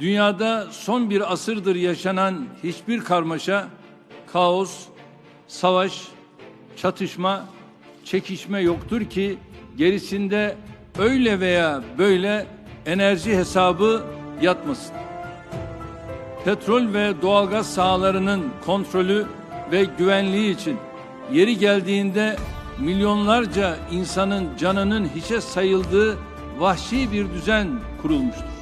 dünyada son bir asırdır yaşanan hiçbir karmaşa, kaos, savaş, çatışma, çekişme yoktur ki gerisinde öyle veya böyle enerji hesabı yatmasın. Petrol ve doğalgaz sahalarının kontrolü ve güvenliği için yeri geldiğinde milyonlarca insanın canının hiçe sayıldığı vahşi bir düzen kurulmuştur.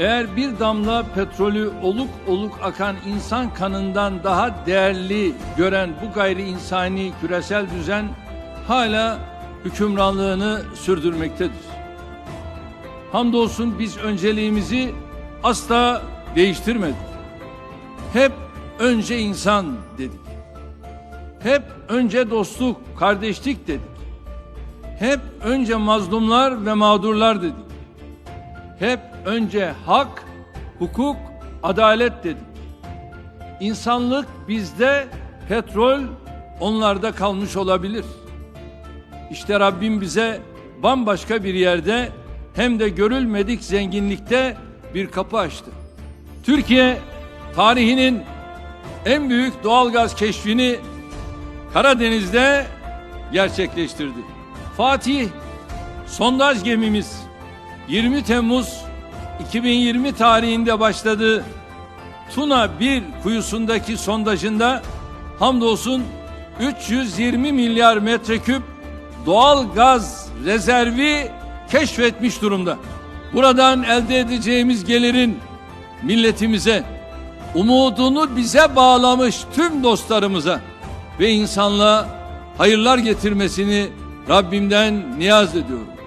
Eğer bir damla petrolü oluk oluk akan insan kanından daha değerli gören bu gayri insani küresel düzen hala hükümranlığını sürdürmektedir. Hamdolsun biz önceliğimizi asla değiştirmedik. Hep önce insan dedik. Hep önce dostluk, kardeşlik dedik. Hep önce mazlumlar ve mağdurlar dedik. Hep önce hak, hukuk, adalet dedik. İnsanlık bizde, petrol onlarda kalmış olabilir. İşte Rabbim bize bambaşka bir yerde hem de görülmedik zenginlikte bir kapı açtı. Türkiye tarihinin en büyük doğalgaz keşfini Karadeniz'de gerçekleştirdi. Fatih sondaj gemimiz 20 Temmuz 2020 tarihinde başladı. Tuna 1 kuyusundaki sondajında hamdolsun 320 milyar metreküp doğal gaz rezervi keşfetmiş durumda. Buradan elde edeceğimiz gelirin milletimize, umudunu bize bağlamış tüm dostlarımıza ve insanlığa hayırlar getirmesini Rabbimden niyaz ediyorum.